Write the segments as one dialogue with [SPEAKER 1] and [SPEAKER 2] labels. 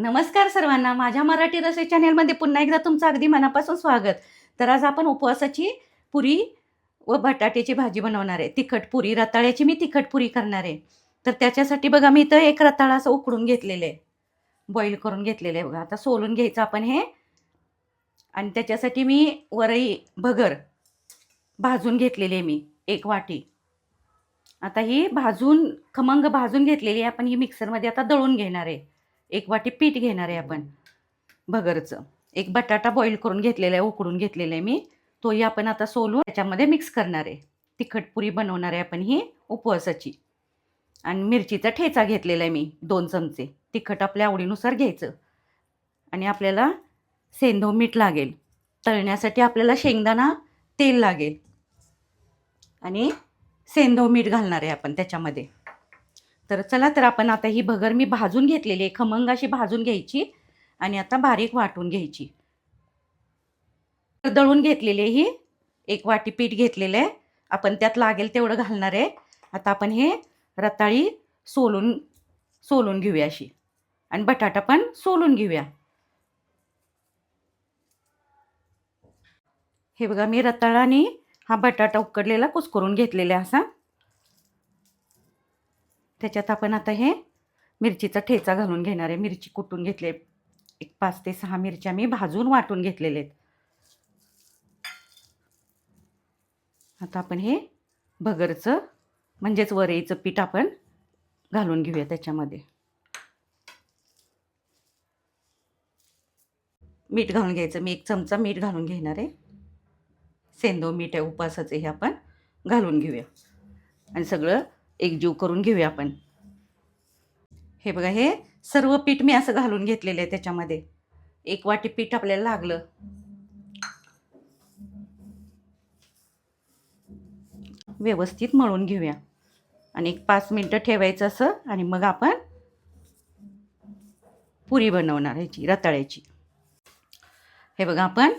[SPEAKER 1] नमस्कार सर्वांना. माझ्या मराठी रसोई चॅनेलमध्ये पुन्हा एकदा तुमचं अगदी मनापासून स्वागत. तर आज आपण उपवासाची पुरी व बटाट्याची भाजी बनवणार आहे. तिखट पुरी रताळ्याची मी तिखट पुरी करणार आहे. तर त्याच्यासाठी बघा मी इथं एक रताळा असं उकडून घेतलेलं आहे. बॉईल करून घेतलेलं आहे बघा. आता सोलून घ्यायचं आपण हे. आणि त्याच्यासाठी मी वरई भगर भाजून घेतलेली आहे मी एक वाटी. आता ही भाजून खमंग भाजून घेतलेली आहे. आपण ही मिक्सरमध्ये आता दळून घेणार आहे. एक वाटी पीठ घेणार आहे आपण. भगरचं. एक बटाटा बॉईल करून घेतलेला आहे उकडून घेतलेला आहे मी. तोही आपण आता सोलून त्याच्यामध्ये मिक्स करणार आहे. तिखट पुरी बनवणार आहे आपण ही उपवासाची. आणि मिरचीचा ठेचा घेतलेला आहे मी दोन चमचे. तिखट आपल्या आवडीनुसार घ्यायचं. आणि आपल्याला सेंधव मीठ लागेल. तळण्यासाठी आपल्याला शेंगदाणा तेल लागेल. आणि सेंधव मीठ घालणार आहे आपण त्याच्यामध्ये. तर चला तर आपण आता ही भगर मी भाजून घेतलेली आहे. खमंग अशी भाजून घ्यायची आणि आता बारीक वाटून घ्यायची. दळून घेतलेली आहे ही. एक वाटी पीठ घेतलेलं आहे. आपण त्यात लागेल तेवढं घालणार आहे. आता आपण हे रताळी सोलून सोलून घेऊया अशी. आणि बटाटा पण सोलून घेऊया. हे बघा मी रताळा आणि हा बटाटा उकडलेला कुस्करून घेतलेला आहे असा. त्याच्यात आपण आता हे मिरचीचा ठेचा घालून घेणार आहे. मिरची कुटून घेतले एक पाच ते सहा मिरच्या मी भाजून वाटून घेतलेले आहेत. आता आपण हे भगरचं म्हणजेच वरईचं पीठ आपण घालून घेऊया त्याच्यामध्ये. मीठ घालून घ्यायचं. मी एक चमचा मीठ घालून घेणार आहे. सेंदो मीठ आहे उपासाचं हे आपण घालून घेऊया. आणि सगळं एकजीव करून घेऊया आपण. हे बघा हे सर्व पीठ मी असं घालून घेतलेलं आहे त्याच्यामध्ये. एक वाटी पीठ आपल्याला लागलं. व्यवस्थित मळून घेऊया. आणि एक पाच मिनटं ठेवायचं असं आणि मग आपण पुरी बनवणार ह्याची रताळ्याची. हे बघा आपण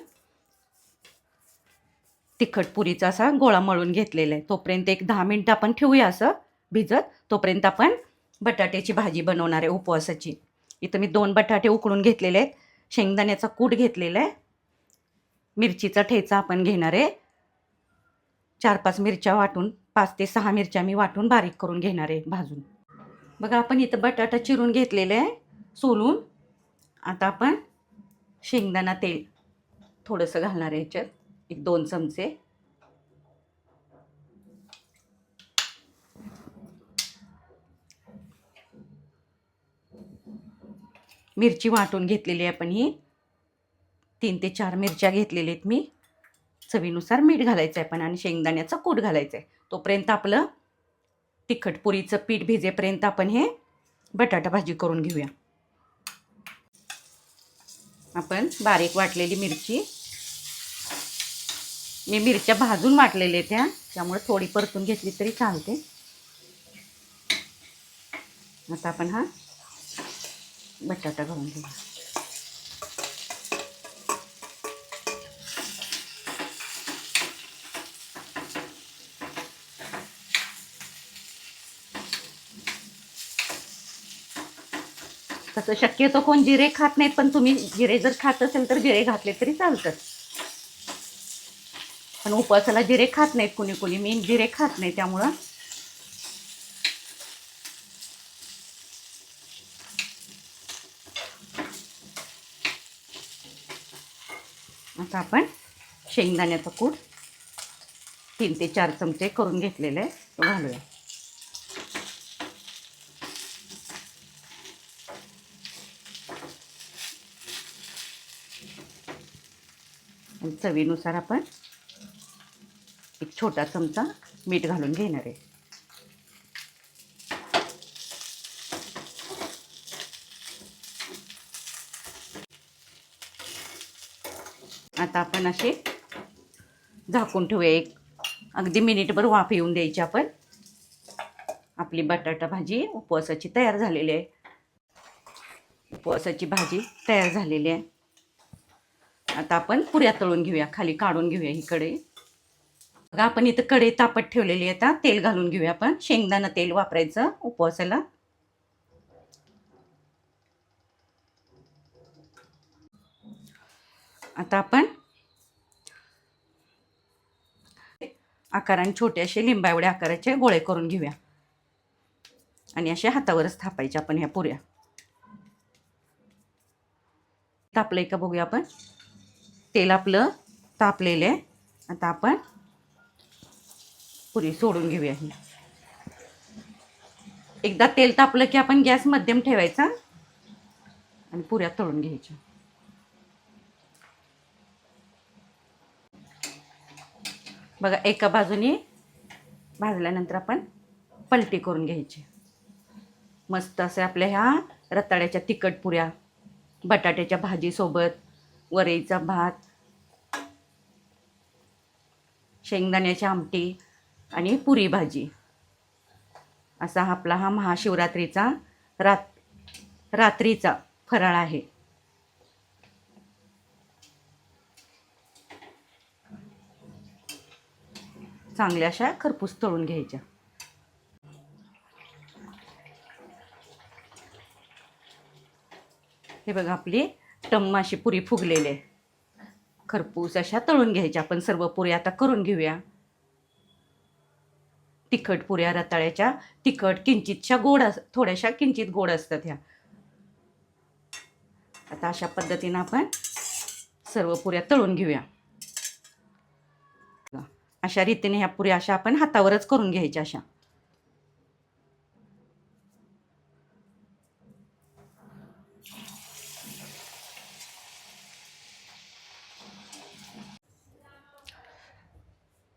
[SPEAKER 1] तिखट पुरीचा असा गोळा मळून घेतलेला आहे. तोपर्यंत एक दहा मिनटं आपण ठेवूया असं. भिजत तोपर्यंत आपण बटाट्याची भाजी बनवणार आहे उपवासाची. इथं मी दोन बटाटे उकडून घेतलेले आहेत. शेंगदाण्याचा कूट घेतलेला आहे. मिरचीचा ठेचा आपण घेणार आहे. चार पाच मिरच्या वाटून पाच ते सहा मिरच्या मी वाटून बारीक करून घेणार आहे भाजून. बघा आपण इथं बटाटा चिरून घेतलेलं आहे. सोलून आता आपण शेंगदाणा तेल थोडंसं घालणार आहे याच्यात. एक दोन चमचे. मिरची वाटून घेतलेली आहे आपण ही. तीन ते चार मिरच्या घेतलेल्या आहेत मी. चवीनुसार मीठ घालायचं आहे पण आणि शेंगदाण्याचा कूट घालायचं आहे. तोपर्यंत आपलं तिखट पुरीचं पीठ भिजेपर्यंत आपण हे बटाटा भाजी करून घेऊया. आपण बारीक वाटलेली मिरची. मी मिरच्या भाजून वाटलेल्या त्या त्यामुळे थोडी परतून घेतली तरी चालते. आता आपण हा बटाटा घालून घेऊ. तसं शक्यतो कोण जिरे खात नाहीत पण तुम्ही जिरे जर खात असेल तर जिरे घातले तरी चालतात पण उपवासाला जिरे खात नाहीत कुणी कुणी मी जिरे खात नाही त्यामुळं. आता आपण शेंगदाण्याचा कूट तीन ते चार चमचे करून घेतलेले आहे तो घालूया. चवीनुसार आपण एक छोटा चमचा मीठ घालून घेणार आहे. आता आपण असे झाकून ठेवूया. एक अगदी मिनिटभर वाफ येऊन द्यायची आपण. आपली बटाटा भाजी उपवासाची तयार झालेली आहे. उपवासाची भाजी तयार झालेली आहे. आता आपण पुऱ्या तळून घेऊया खाली काढून घेऊया ही कढई बघा आपण इथं कढई तापत ठेवलेली आहे आता. तेल घालून घेऊया आपण. शेंगदाणा तेल वापरायचं उपवासाला. आता आपण आकाराने छोटे असे लिंबा एवढ्या आकाराचे गोळे करून घेऊया. आणि असे हातावरच थापायचे आपण ह्या पुऱ्या. तापलंय का बघूया आपण? तेल आपलं तापलेलं आहे. आता आपण पुरी सोडून घेऊया ही एकदा तेल तापलं की आपण गॅस मध्यम ठेवायचा आणि पुऱ्या तळून घ्यायच्या. बघा एका बाजूने भाजल्यानंतर आपण पलटी करून घ्यायची. मस्त असे आपल्या ह्या रताळ्याच्या तिखट पुऱ्या बटाट्याच्या भाजीसोबत वरईचा भात शेंगदाण्याची आमटी आणि पुरी भाजी. असा हा आपला हा महाशिवरात्रीचा रात रात्रीचा फराळ आहे. चांगल्या अशा खरपूस तळून घ्यायच्या. हे बघा आपली टम्माशी पुरी फुगलेली आहे. खरपूस अशा तळून घ्यायच्या. आपण सर्व पुऱ्या आता करून घेऊया. तिखट पुऱ्या रताळ्याच्या तिखट किंचितशा गोड अस थोड्याशा किंचित गोड असतात ह्या. आता अशा पद्धतीनं आपण सर्व पुऱ्या तळून घेऊया. अशा रीतीने ह्या पुऱ्या अशा आपण हातावरच करून घ्यायच्या अशा.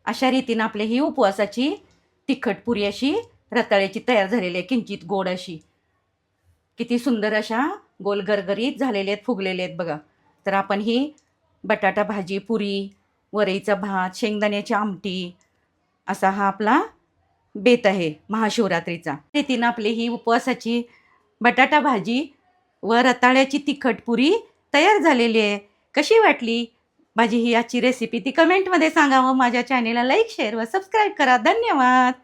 [SPEAKER 1] अशा रीतीनं आपली ही उपवासाची तिखट पुरी अशी रताळ्याची तयार झालेली आहे किंचित गोड अशी. किती सुंदर अशा गोल गरगरीत झालेले आहेत फुगलेले आहेत बघा. तर आपण ही बटाटा भाजी पुरी वरईचा भात शेंगदाण्याची आमटी असा हा आपला बेत आहे महाशिवरात्रीचा. रीतीनं आपली ही उपवासाची बटाटा भाजी व रताळ्याची तिखट पुरी तयार झालेली आहे. कशी वाटली? माझी ही आजची रेसिपी ती कमेंटमध्ये सांगा व माझ्या चॅनेलला लाईक शेअर व सबस्क्राईब करा. धन्यवाद!